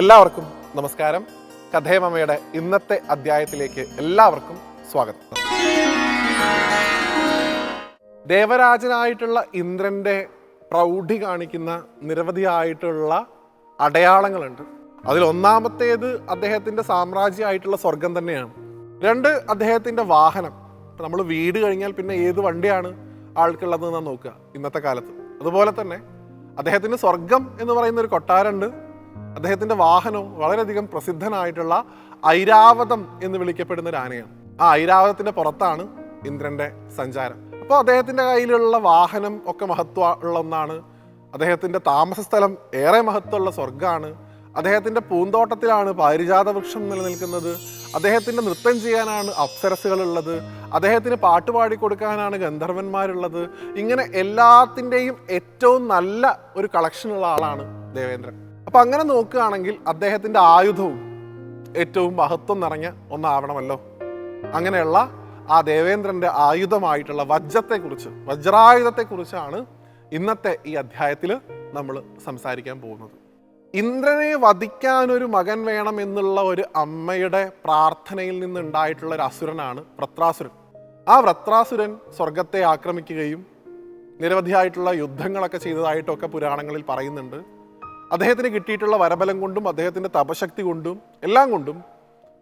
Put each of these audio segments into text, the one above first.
എല്ലാവർക്കും നമസ്കാരം. കഥേമമ്മയുടെ ഇന്നത്തെ അധ്യായത്തിലേക്ക് എല്ലാവർക്കും സ്വാഗതം. ദേവരാജനായിട്ടുള്ള ഇന്ദ്രന്റെ പ്രൗഢി കാണിക്കുന്ന നിരവധിയായിട്ടുള്ള അടയാളങ്ങളുണ്ട്. അതിൽ ഒന്നാമത്തേത് അദ്ദേഹത്തിന്റെ സാമ്രാജ്യമായിട്ടുള്ള സ്വർഗം തന്നെയാണ്. രണ്ട് അദ്ദേഹത്തിന്റെ വാഹനം. നമ്മൾ വീട് കഴിഞ്ഞാൽ പിന്നെ ഏത് വണ്ടിയാണ് ആൾക്കുള്ളതെന്ന് നോക്കുക ഇന്നത്തെ കാലത്ത്. അതുപോലെ തന്നെ അദ്ദേഹത്തിന്റെ സ്വർഗം എന്ന് പറയുന്ന ഒരു കൊട്ടാരമുണ്ട്. അദ്ദേഹത്തിന്റെ വാഹനവും വളരെയധികം പ്രസിദ്ധനായിട്ടുള്ള ഐരാവതം എന്ന് വിളിക്കപ്പെടുന്ന ഒരു ആനയാണ്. ആ ഐരാവതത്തിന്റെ പുറത്താണ് ഇന്ദ്രന്റെ സഞ്ചാരം. അപ്പോൾ അദ്ദേഹത്തിന്റെ കയ്യിലുള്ള വാഹനം ഒക്കെ മഹത്വ ഉള്ള ഒന്നാണ്. അദ്ദേഹത്തിന്റെ താമസ സ്ഥലം ഏറെ മഹത്വമുള്ള സ്വർഗമാണ്. അദ്ദേഹത്തിന്റെ പൂന്തോട്ടത്തിലാണ് പാരിജാത വൃക്ഷം നിലനിൽക്കുന്നത്. അദ്ദേഹത്തിന്റെ നൃത്തം ചെയ്യാനാണ് അപ്സരസുകളുള്ളത് അദ്ദേഹത്തിന് പാട്ട് പാടിക്കൊടുക്കാനാണ് ഗന്ധർവന്മാരുള്ളത്. ഇങ്ങനെ എല്ലാത്തിന്റെയും ഏറ്റവും നല്ല ഒരു കളക്ഷനുള്ള ആളാണ് ദേവേന്ദ്രൻ. അപ്പൊ അങ്ങനെ നോക്കുകയാണെങ്കിൽ അദ്ദേഹത്തിന്റെ ആയുധവും ഏറ്റവും മഹത്വം നിറഞ്ഞ ഒന്നാവണമല്ലോ. അങ്ങനെയുള്ള ആ ദേവേന്ദ്രന്റെ ആയുധമായിട്ടുള്ള വജ്രത്തെക്കുറിച്ച് വജ്രായുധത്തെക്കുറിച്ചാണ് ഇന്നത്തെ ഈ അധ്യായത്തിൽ നമ്മൾ സംസാരിക്കാൻ പോകുന്നത്. ഇന്ദ്രനെ വധിക്കാൻ ഒരു മകൻ വേണം എന്നുള്ള ഒരു അമ്മയുടെ പ്രാർത്ഥനയിൽ നിന്നുണ്ടായിട്ടുള്ള ഒരു അസുരനാണ് വൃത്രാസുരൻ. ആ വ്രത്രാസുരൻ സ്വർഗത്തെ ആക്രമിക്കുകയും നിരവധിയായിട്ടുള്ള യുദ്ധങ്ങളൊക്കെ ചെയ്തതായിട്ടൊക്കെ പുരാണങ്ങളിൽ പറയുന്നുണ്ട്. അദ്ദേഹത്തിന് കിട്ടിയിട്ടുള്ള വരബലം കൊണ്ടും അദ്ദേഹത്തിന്റെ തപശക്തി കൊണ്ടും എല്ലാം കൊണ്ടും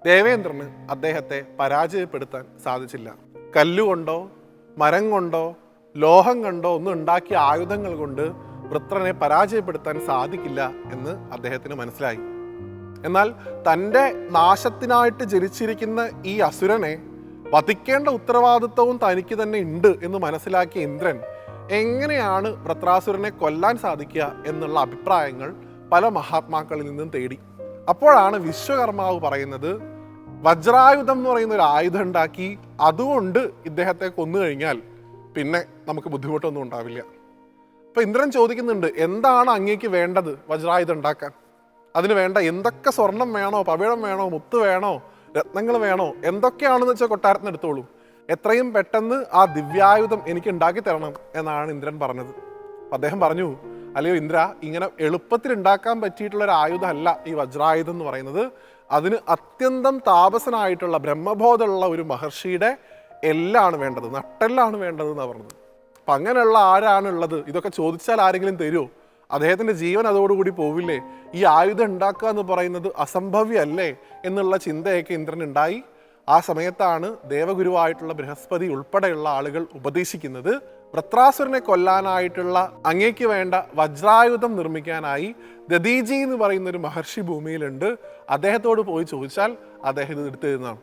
ദേവേന്ദ്രന് അദ്ദേഹത്തെ പരാജയപ്പെടുത്താൻ സാധിച്ചില്ല. കല്ലുകൊണ്ടോ മരം കൊണ്ടോ ലോഹം കണ്ടോ ഒന്നും ഉണ്ടാക്കിയ ആയുധങ്ങൾ കൊണ്ട് വൃത്രനെ പരാജയപ്പെടുത്താൻ സാധിക്കില്ല എന്ന് അദ്ദേഹത്തിന് മനസ്സിലായി. എന്നാൽ തന്റെ നാശത്തിനായിട്ട് ജനിച്ചിരിക്കുന്ന ഈ അസുരനെ വധിക്കേണ്ട ഉത്തരവാദിത്വവും തനിക്ക് തന്നെ ഉണ്ട് എന്ന് മനസ്സിലാക്കിയ ഇന്ദ്രൻ എങ്ങനെയാണ് വൃത്രാസുരനെ കൊല്ലാൻ സാധിക്കുക എന്നുള്ള അഭിപ്രായങ്ങൾ പല മഹാത്മാക്കളിൽ നിന്നും തേടി. അപ്പോഴാണ് വിശ്വകർമാവ് പറയുന്നത് വജ്രായുധം എന്ന് പറയുന്ന ഒരു ആയുധം ഉണ്ടാക്കി അതുകൊണ്ട് ഇദ്ദേഹത്തെ കൊന്നു കഴിഞ്ഞാൽ പിന്നെ നമുക്ക് ബുദ്ധിമുട്ടൊന്നും ഉണ്ടാവില്ല. അപ്പൊ ഇന്ദ്രൻ ചോദിക്കുന്നുണ്ട് എന്താണ് അങ്ങേക്ക് വേണ്ടത് വജ്രായുധം ഉണ്ടാക്കാൻ? അതിന് വേണ്ട എന്തൊക്കെ സ്വർണം വേണോ പവിഴം വേണോ മുത്ത് വേണോ രത്നങ്ങൾ വേണോ എന്തൊക്കെയാണെന്ന് വെച്ചാൽ കൊട്ടാരത്തിന് എടുത്തോളൂ എത്രയും പെട്ടെന്ന് ആ ദിവ്യായുധം എനിക്ക് ഉണ്ടാക്കി തരണം എന്നാണ് ഇന്ദ്രൻ പറഞ്ഞത്. അദ്ദേഹം പറഞ്ഞു അല്ലയോ ഇന്ദ്ര ഇങ്ങനെ എളുപ്പത്തിൽ ഉണ്ടാക്കാൻ പറ്റിയിട്ടുള്ള ഒരു ആയുധമല്ല ഈ വജ്രായുധം എന്ന് പറയുന്നത്. അതിന് അത്യന്തം താപസനായിട്ടുള്ള ബ്രഹ്മബോധമുള്ള ഒരു മഹർഷിയുടെ എല്ലാണ് വേണ്ടത് നട്ടെല്ലാണ് വേണ്ടത് എന്നാണ് പറഞ്ഞത്. അപ്പം അങ്ങനെയുള്ള ആരാണുള്ളത്? ഇതൊക്കെ ചോദിച്ചാൽ ആരെങ്കിലും തരുമോ അദ്ദേഹത്തിന്റെ ജീവൻ അതോടുകൂടി പോവില്ലേ? ഈ ആയുധം ഉണ്ടാക്കുക എന്ന് പറയുന്നത് അസംഭവ്യമല്ലേ? എന്നുള്ള ചിന്തയൊക്കെ ഇന്ദ്രൻ ഉണ്ടായി. ആ സമയത്താണ് ദേവഗുരുവായിട്ടുള്ള ബൃഹസ്പതി ഉൾപ്പെടെയുള്ള ആളുകൾ ഉപദേശിക്കുന്നത്. വൃത്രാസുരനെ കൊല്ലാനായിട്ടുള്ള അങ്ങേക്ക് വേണ്ട വജ്രായുധം നിർമ്മിക്കാനായി ദദീജി എന്ന് പറയുന്ന ഒരു മഹർഷി ഭൂമിയിലുണ്ട്. അദ്ദേഹത്തോട് പോയി ചോദിച്ചാൽ അദ്ദേഹം ഇത് എടുത്തു തരുന്നതാണ്.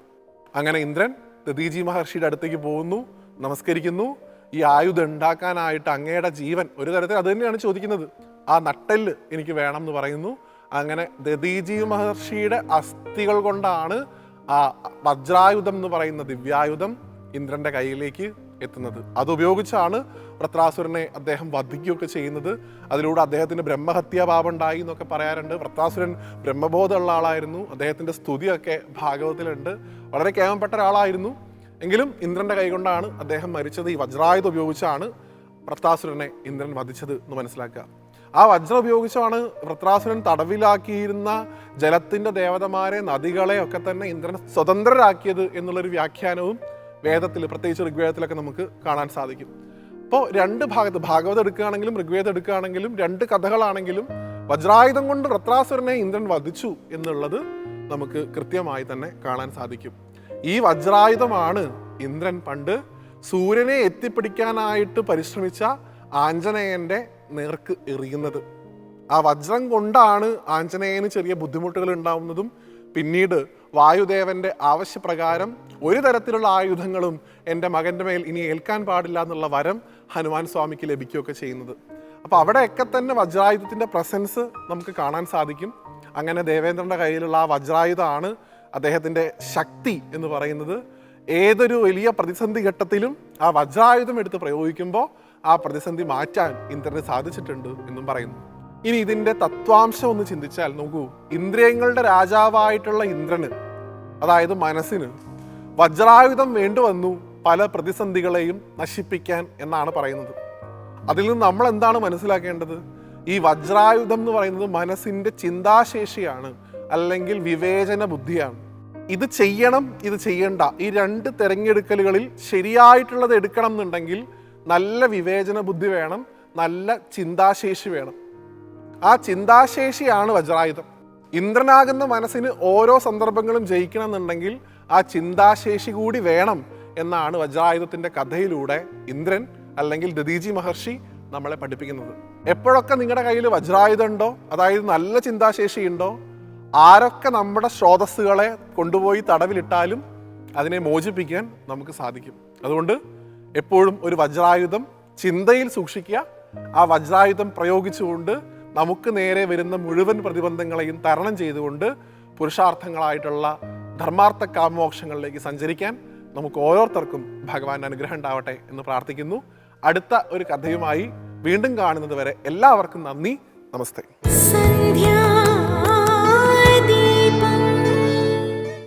അങ്ങനെ ഇന്ദ്രൻ ദദീജി മഹർഷിയുടെ അടുത്തേക്ക് പോകുന്നു നമസ്കരിക്കുന്നു. ഈ ആയുധം ഉണ്ടാക്കാനായിട്ട് അങ്ങയുടെ ജീവൻ ഒരു തരത്തിൽ അത് തന്നെയാണ് ചോദിക്കുന്നത്. ആ നട്ടെല്ല് എനിക്ക് വേണം എന്ന് പറയുന്നു. അങ്ങനെ ദദീജി മഹർഷിയുടെ അസ്ഥികൾ കൊണ്ടാണ് ആ വജ്രായുധം എന്ന് പറയുന്ന ദിവ്യായുധം ഇന്ദ്രന്റെ കയ്യിലേക്ക് എത്തുന്നത്. അത് ഉപയോഗിച്ചാണ് വൃത്രാസുരനെ അദ്ദേഹം വധിക്കുകയൊക്കെ ചെയ്യുന്നത്. അതിലൂടെ അദ്ദേഹത്തിന് ബ്രഹ്മഹത്യാഭാവം ഉണ്ടായി എന്നൊക്കെ പറയാറുണ്ട്. വൃത്രാസുരൻ ബ്രഹ്മബോധമുള്ള ആളായിരുന്നു. അദ്ദേഹത്തിന്റെ സ്തുതിയൊക്കെ ഭാഗവതത്തിലുണ്ട്. വളരെ കേമപ്പെട്ട ഒരാളായിരുന്നു. എങ്കിലും ഇന്ദ്രന്റെ കൈകൊണ്ടാണ് അദ്ദേഹം മരിച്ചത്. ഈ വജ്രായുധം ഉപയോഗിച്ചാണ് വൃത്താസുരനെ ഇന്ദ്രൻ വധിച്ചത് എന്ന് മനസ്സിലാക്കുക. ആ വജ്രം ഉപയോഗിച്ചാണ് വൃത്രാസുരൻ തടവിലാക്കിയിരുന്ന ജലത്തിന്റെ ദേവതമാരെ നദികളെ ഒക്കെ തന്നെ ഇന്ദ്രൻ സ്വതന്ത്രരാക്കിയത് എന്നുള്ളൊരു വ്യാഖ്യാനവും വേദത്തിൽ പ്രത്യേകിച്ച് ഋഗ്വേദത്തിലൊക്കെ നമുക്ക് കാണാൻ സാധിക്കും. അപ്പോൾ രണ്ട് ഭാഗത്ത് ഭാഗവതം എടുക്കുകയാണെങ്കിലും ഋഗ്വേദം എടുക്കുകയാണെങ്കിലും രണ്ട് കഥകളാണെങ്കിലും വജ്രായുധം കൊണ്ട് വൃത്രാസുരനെ ഇന്ദ്രൻ വധിച്ചു എന്നുള്ളത് നമുക്ക് കൃത്യമായി തന്നെ കാണാൻ സാധിക്കും. ഈ വജ്രായുധമാണ് ഇന്ദ്രൻ പണ്ട് സൂര്യനെ എത്തിപ്പിടിക്കാനായിട്ട് പരിശ്രമിച്ച ആഞ്ജനേയന്റെ നേർക്ക് എറിയുന്നത്. ആ വജ്രം കൊണ്ടാണ് ആഞ്ജനേയന് ചെറിയ ബുദ്ധിമുട്ടുകൾ ഉണ്ടാവുന്നതും പിന്നീട് വായുദേവന്റെ ആവശ്യപ്രകാരം ഒരു തരത്തിലുള്ള ആയുധങ്ങളും എന്റെ മകന്റെ മേൽ ഇനി ഏൽക്കാൻ പാടില്ല എന്നുള്ള വരം ഹനുമാൻ സ്വാമിക്ക് ലഭിക്കുകയൊക്കെ ചെയ്യുന്നത്. അപ്പോൾ അവിടെയൊക്കെ തന്നെ വജ്രായുധത്തിന്റെ പ്രസൻസ് നമുക്ക് കാണാൻ സാധിക്കും. അങ്ങനെ ദേവേന്ദ്രന്റെ കയ്യിലുള്ള ആ വജ്രായുധമാണ് അദ്ദേഹത്തിന്റെ ശക്തി എന്ന് പറയുന്നത്. ഏതൊരു വലിയ പ്രതിസന്ധി ഘട്ടത്തിലും ആ വജ്രായുധം എടുത്ത് പ്രയോഗിക്കുമ്പോൾ ആ പ്രതിസന്ധി മാറ്റാൻ ഇന്ദ്രന് സാധിച്ചിട്ടുണ്ട് എന്നും പറയുന്നു. ഇനി ഇതിന്റെ തത്വാംശം ഒന്ന് ചിന്തിച്ചാൽ നോക്കൂ. ഇന്ദ്രിയങ്ങളുടെ രാജാവായിട്ടുള്ള ഇന്ദ്രന് അതായത് മനസ്സിന് വജ്രായുധം വേണ്ടിവന്നു പല പ്രതിസന്ധികളെയും നശിപ്പിക്കാൻ എന്നാണ് പറയുന്നത്. അതിൽ നിന്ന് നമ്മൾ എന്താണ് മനസ്സിലാക്കേണ്ടത്? ഈ വജ്രായുധം എന്ന് പറയുന്നത് മനസ്സിന്റെ ചിന്താശേഷിയാണ് അല്ലെങ്കിൽ വിവേചന ബുദ്ധിയാണ്. ഇത് ചെയ്യണം ഇത് ചെയ്യണ്ട. ഈ രണ്ട് തെരഞ്ഞെടുക്കലുകളിൽ ശരിയായിട്ടുള്ളത് എടുക്കണം എന്നുണ്ടെങ്കിൽ നല്ല വിവേചന ബുദ്ധി വേണം നല്ല ചിന്താശേഷി വേണം. ആ ചിന്താശേഷിയാണ് വജ്രായുധം. ഇന്ദ്രനാകുന്ന മനസ്സിന് ഓരോ സന്ദർഭങ്ങളും ജയിക്കണം എന്നുണ്ടെങ്കിൽ ആ ചിന്താശേഷി കൂടി വേണം എന്നാണ് വജ്രായുധത്തിന്റെ കഥയിലൂടെ ഇന്ദ്രൻ അല്ലെങ്കിൽ ദദീജി മഹർഷി നമ്മളെ പഠിപ്പിക്കുന്നത്. എപ്പോഴൊക്കെ നിങ്ങളുടെ കയ്യിൽ വജ്രായുധം ഉണ്ടോ അതായത് നല്ല ചിന്താശേഷി ഉണ്ടോ ആരൊക്കെ നമ്മുടെ സ്രോതസ്സുകളെ കൊണ്ടുപോയി തടവിലിട്ടാലും അതിനെ മോചിപ്പിക്കാൻ നമുക്ക് സാധിക്കും. അതുകൊണ്ട് എപ്പോഴും ഒരു വജ്രായുധം ചിന്തയിൽ സൂക്ഷിക്കുക. ആ വജ്രായുധം പ്രയോഗിച്ചുകൊണ്ട് നമുക്ക് നേരെ വരുന്ന മുഴുവൻ പ്രതിബന്ധങ്ങളെയും തരണം ചെയ്തുകൊണ്ട് പുരുഷാർത്ഥങ്ങളായിട്ടുള്ള ധർമാർത്ഥ കാമോക്ഷങ്ങളിലേക്ക് സഞ്ചരിക്കാൻ നമുക്ക് ഓരോരുത്തർക്കും ഭഗവാൻ അനുഗ്രഹം ഉണ്ടാവട്ടെ എന്ന് പ്രാർത്ഥിക്കുന്നു. അടുത്ത ഒരു കഥയുമായി വീണ്ടും കാണുന്നത് വരെ എല്ലാവർക്കും നന്ദി. നമസ്തേ.